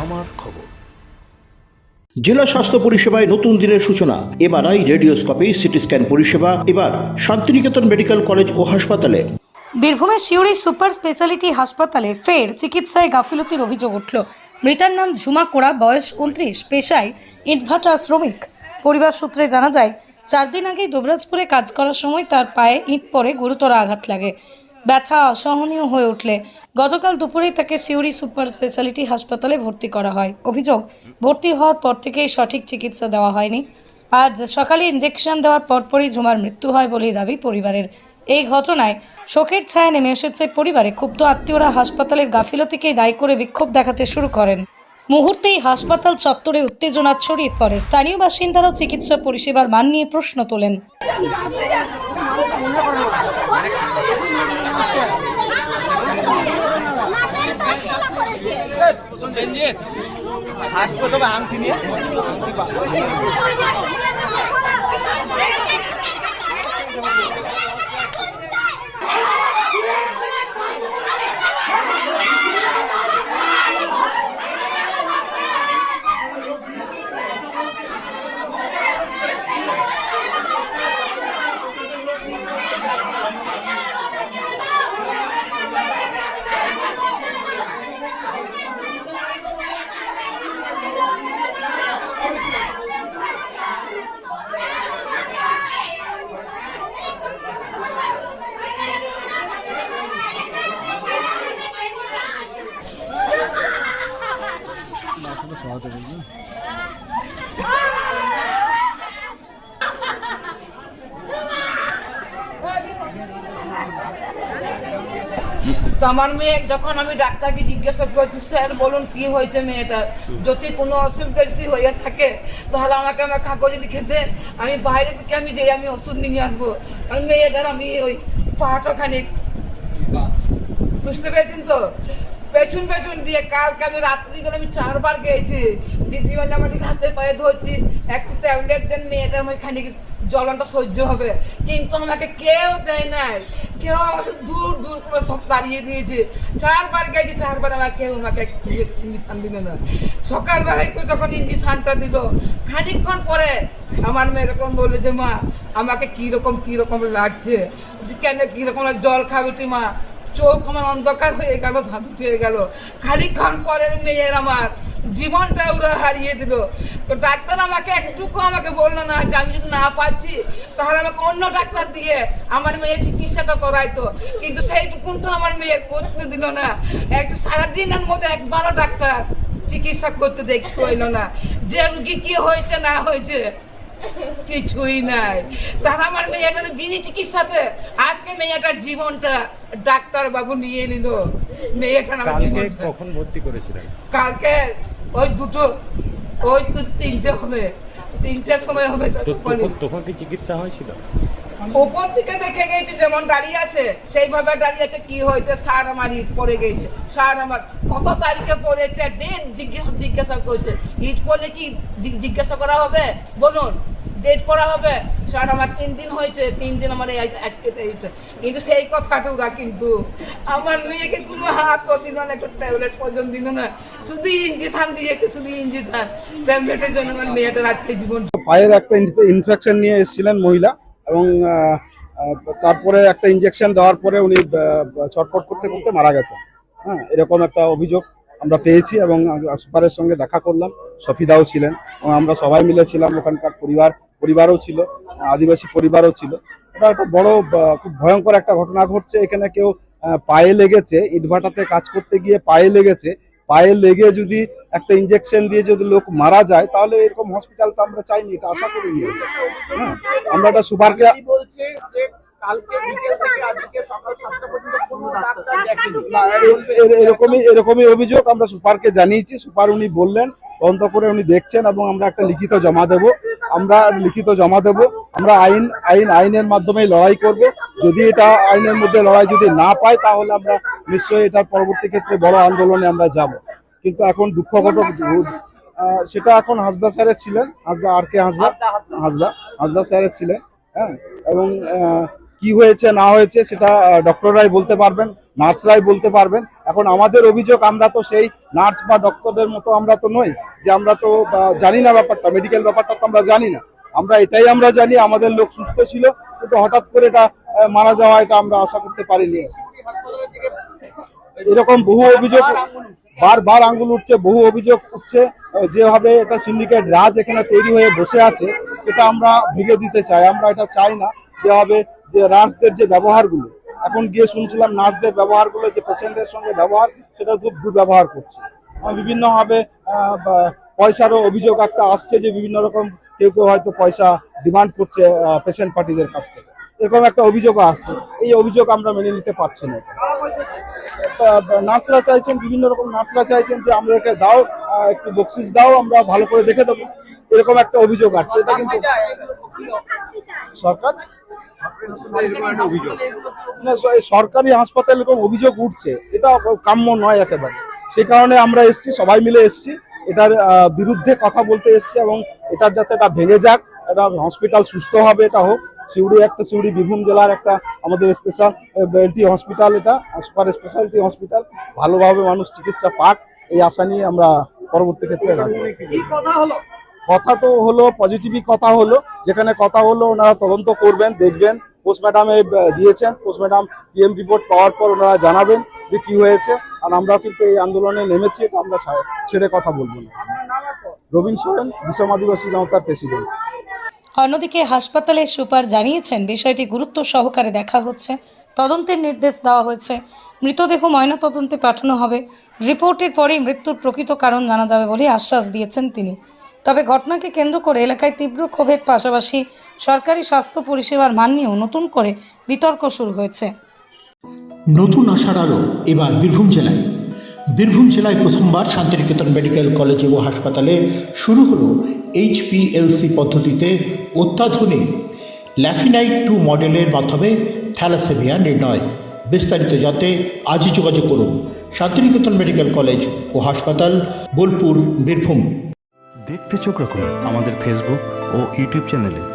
আমার খবর। জেলা স্বাস্থ্য পরিষেবায় নতুন দিনের সূচনা। এমআরআই রেডিওস্কোপি সিটি স্ক্যান পরিষেবা। এবার শান্তিনিকেতন মেডিকেল কলেজ ও হাসপাতালে। বীরভূমের শিউরি সুপার স্পেশালিটি হাসপাতালে ফের চিকিৎসায় গাফিলতির অভিযোগ উঠল। মৃতার নাম ঝুমা কোড়া বয়স উনত্রিশ পেশায় ইটভাটা শ্রমিক। পরিবার সূত্রে জানা যায় চার দিন আগে দুবরাজপুরে কাজ করার সময় তার পায়ে ইট পড়ে গুরুতর আঘাত লাগে। ব্যথা অসহনীয় হয়ে উঠলে গতকাল দুপুরে তাকে সিউড়ি সুপার স্পেশালিটি হাসপাতালে ভর্তি করা হয়। অভিযোগ, ভর্তি হওয়ার পর থেকেই সঠিক চিকিৎসা দেওয়া হয়নি। আজ সকালে ইঞ্জেকশন দেওয়ার পরপরই ঝুমার মৃত্যু হয় বলে দাবি পরিবারের। এই ঘটনায় শোকের ছায়া নেমে এসেছে পরিবারে। ক্ষুব্ধ আত্মীয়রা হাসপাতালের গাফিলতিকেই দায়ী করে বিক্ষোভ দেখাতে শুরু করেন। মুহূর্তেই হাসপাতাল চত্বরে উত্তেজনা ছড়িয়ে পড়ে। স্থানীয় বাসিন্দারাও চিকিৎসা পরিষেবার মান নিয়ে প্রশ্ন তোলেন। তো আমার মেয়ে যখন আমি ডাক্তারকে জিজ্ঞাসা করছি, স্যার, বলুন কি হয়েছে মেয়েটার যদি কোনো অসুবিধা যদি হয়ে থাকে, তাহলে আমাকে আমার কাগজ লিখে দেন। আমি বাইরে থেকে আমি যেই আমি ওষুধ নিয়ে আসব। কারণ মেয়েটার আমি ওই পাহাড়টা খানিক বুঝতে পেরেছেন তো? পেছন পেছন দিয়ে কালকে আমি রাত্রিবেলা আমি চারবার গিয়েছি দিদিমানে আমাদের হাতে পায়ে ধরছি, একটু ট্যাবলেট দেন মেয়েটার আমার খানিক জ্বলনটা সহ্য হবে। কিন্তু আমাকে কেউ দেয় নাই। কেউ আমাকে দূর দূর করে সব তাড়িয়ে দিয়েছে। চারবার গেছি, চারবার আমার কেউ আমাকে ইঞ্জেকশন দিল না সকালবেলায় যখন ইঞ্জেকশনটা দিল, খানিকক্ষণ পরে আমার মেয়ে যখন বলল যে, মা, আমাকে কীরকম কীরকম লাগছে? কেন কীরকম জল খাবে তুই, মা। চোখ আমার অন্ধকার হয়ে গেল, ধাঁধু হয়ে গেল। খানিক্ষণ পরে মেয়ের আমার জীবনটা ওরা হারিয়ে দিল। তো ডাক্তার আমাকে একটুকু আমাকে বলল না যে আমি যদি না পাচ্ছি তাহলে আমাকে অন্য ডাক্তার দিয়ে আমার মেয়ের চিকিৎসাটা করাইতো। কিন্তু সেইটুকুনটা আমার মেয়ে করতে দিল না। একটু সারাদিনের মধ্যে একবারও ডাক্তার চিকিৎসা করতে দেখতে হইল না। যে রুগী কি হয়েছে, না হয়েছে কিছুই নাই। তার আমার মেয়েটার চিকিৎসাতে আজকে মেয়েটার জীবনটা ডাক্তার বাবু নিয়ে নিল। মেয়েটা আমার জীবনটা। কখন ভর্তি করেছিলেন? কালকে ওই দুটো ওই তিনটে হবে। তিনটের সময় হবে তখন কি চিকিৎসা হয়েছিল? উপর দিকে দেখে গেছে, যেমন দাঁড়িয়ে আছে, সেইভাবে দাঁড়িয়ে আছে, কি হয়েছে? সার আমার ইট পড়ে গেছে। সার আমার কত তারিখে পড়েছে? ডেট জিজ্ঞাসা জিজ্ঞাসা করছে। ইট পড়লে কি জিজ্ঞাসা করা হবে? বলুন ডেট পড়া হবে? স্যার আমার তিন দিন হয়েছে, তিন দিন আমার কিন্তু সেই কথাটা ওরা কিন্তু আমার মেয়েকে কোনো হাত দিল না, একটা ট্যাবলেট পর্যন্ত দিল না। শুধু ইঞ্জেকশন দিয়েছে, শুধু ইঞ্জেকশন ট্যাবলেটের জন্য আমার মেয়েটার আজকে জীবন পায়ের একটা ইনফেকশন নিয়ে এসেছিলেন মহিলা। এবং তারপরে একটা ইনজেকশন দেওয়ার পরে উনি ছটফট করতে করতে মারা গেছেন। হ্যাঁ এরকম একটা অভিযোগ আমরা পেয়েছি এবং সুপারের সঙ্গে দেখা করলাম। সফিদাও ছিলেন এবং আমরা সবাই মিলে ছিলাম ওখানকার পরিবার, পরিবারও ছিল, আদিবাসী পরিবারও ছিল। এটা একটা বড় খুব ভয়ঙ্কর একটা ঘটনা ঘটছে। এখানে কেউ পায়ে লেগেছে, ইটভাটাতে কাজ করতে গিয়ে পায়ে লেগেছে। পায়ে লেগে যদি একটা ইঞ্জেকশন দিয়ে যদি লোক মারা যায় তাহলে এরকম হসপিটাল তো আমরা চাইনি এটা আশা করিনি। হ্যাঁ আমরা একটা সুপারকে বলছে যে কালকে বিকেল থেকে আজকে সকাল সাতটা পর্যন্ত কোনো ডাক্তার দেখেনি? না, এর- এর- এরকমই এরকমই অভিযোগ আমরা সুপারকে জানিয়েছি। সুপার উনি বললেন তদন্ত করে উনি দেখছেন এবং আমরা একটা লিখিত জমা দেব। আমরা লিখিত জমা দেব। আমরা আইন আইন আইনের মাধ্যমে লড়াই করব। যদি এটা আইনের মধ্যে লড়াই যদি না পাই তাহলে আমরা নিশ্চয়ই এটার পরবর্তী ক্ষেত্রে বড় আন্দোলনে আমরা যাব। কিন্তু এখন দুঃখঘটক সেটা এখন হাসদা স্যারের ছিলেন হাসদা আর কে হাসদা? হাসদা হাসদা। স্যারের ছিলেন হ্যাঁ? এবং কি হয়েছে না হয়েছে সেটা ডক্টররাই বলতে পারবেন নার্সরাই বলতে পারবেন। এখন আমাদের অভিযোগ আমরা তো সেই নার্স বা ডক্টরদের মতো আমরা তো নই যে আমরা তো জানি না ব্যাপারটা মেডিকেল ব্যাপারটা তো আমরা জানি না। আমরা এটাই আমরা জানি, আমাদের লোক সুস্থ ছিল, কিন্তু হঠাৎ করে এটা মারা যাওয়া, এটা আমরা আশা করতে পারিনি। এরকম বহু অভিযোগ বারবার আঙ্গুল উঠছে, বহু অভিযোগ উঠছে যেভাবে এটা সিন্ডিকেট রাজ এখানে তৈরি হয়ে বসে আছে, এটা আমরা ভেঙে দিতে চাই, আমরা এটা চাই না, যেভাবে যে নার্সদের যে ব্যবহারগুলো, এখন গিয়ে শুনছিলাম নার্সদের ব্যবহারগুলো, যে পেশেন্টের সঙ্গে ব্যবহার, সেটা খুব দুর্ব্যবহার করছে। বিভিন্নভাবে পয়সারও অভিযোগ একটা আসছে যে বিভিন্ন রকম কেউ কেউ হয়তো পয়সা ডিমান্ড করছে পেশেন্ট পার্টিদের কাছ থেকে। এরকম একটা অভিযোগও আসছে। এই অভিযোগ আমরা মেনে নিতে পারছি না। নার্সরা চাইছেন, বিভিন্ন রকম নার্সরা চাইছেন যে আমাদেরকে দাও একটু বকশিস দাও, আমরা ভালো করে দেখে দেবো। এরকম একটা অভিযোগ আসছে। এটা কিন্তু সরকার? সরকারি হাসপাতালে এরকম অভিযোগ উঠছে। এটা কাম্য নয় একেবারে। সেই কারণে আমরা এসেছি, সবাই মিলে এসেছি। এটার বিরুদ্ধে কথা বলতে এসছে এবং এটার যাতে এটা ভেঙে যাক এটা হসপিটাল সুস্থ হবে এটা হোক। সিউড়ি একটা সিউড়ি বীরভূম জেলার একটা আমাদের স্পেশাল এলটি হসপিটাল এটা সুপার স্পেশালিটি হসপিটাল ভালোভাবে মানুষ চিকিৎসা পাক এই আশা নিয়ে আমরা পরবর্তী ক্ষেত্রে কথা হলো? কথা তো হলো পজিটিভই কথা হলো। যেখানে কথা হলো ওনারা তদন্ত করবেন দেখবেন। পোস্ট ম্যাডামে দিয়েছেন। পোস্ট ম্যাডাম পিএম রিপোর্ট পাওয়ার পর ওনারা জানাবেন। যে কি হয়েছে, আর আমরাও কিন্তু এই আন্দোলনে নেমেছি, এটা আমরা ছেড়ে কথা বলব না। রবীন সোরেন বিশ্বম আদিবাসী গাঁওতার প্রেসিডেন্ট। অন্যদিকে হাসপাতালের সুপার জানিয়েছেন, বিষয়টি গুরুত্ব সহকারে দেখা হচ্ছে, তদন্তের নির্দেশ দেওয়া হয়েছে, মৃতদেহ ময়নাতদন্তে পাঠানো হবে, রিপোর্টের পরেই মৃত্যুর প্রকৃত কারণ জানা যাবে বলে আশ্বাস দিয়েছেন তিনি। তবে ঘটনাকে কেন্দ্র করে এলাকায় তীব্র ক্ষোভের পাশাপাশি সরকারি স্বাস্থ্য পরিষেবার মান নিয়েও নতুন করে বিতর্ক শুরু হয়েছে। নতুন আশার আলো এবার বীরভূম জেলায়। বীরভূম জেলায় প্রথমবার শান্তিনিকেতন মেডিকেল কলেজ ও হাসপাতালে শুরু হলো এইচপিএলসি পদ্ধতিতে অত্যাধুনিক ল্যাফিনাইট টু মডেলের মাধ্যমে থ্যালাসেমিয়া নির্ণয়। বিস্তারিত জানতে আজই যোগাযোগ করুন শান্তিনিকেতন মেডিকেল কলেজ ও হাসপাতাল, বোলপুর, বীরভূম। দেখতে চোখ রাখুন আমাদের ফেসবুক ও ইউটিউব চ্যানেলে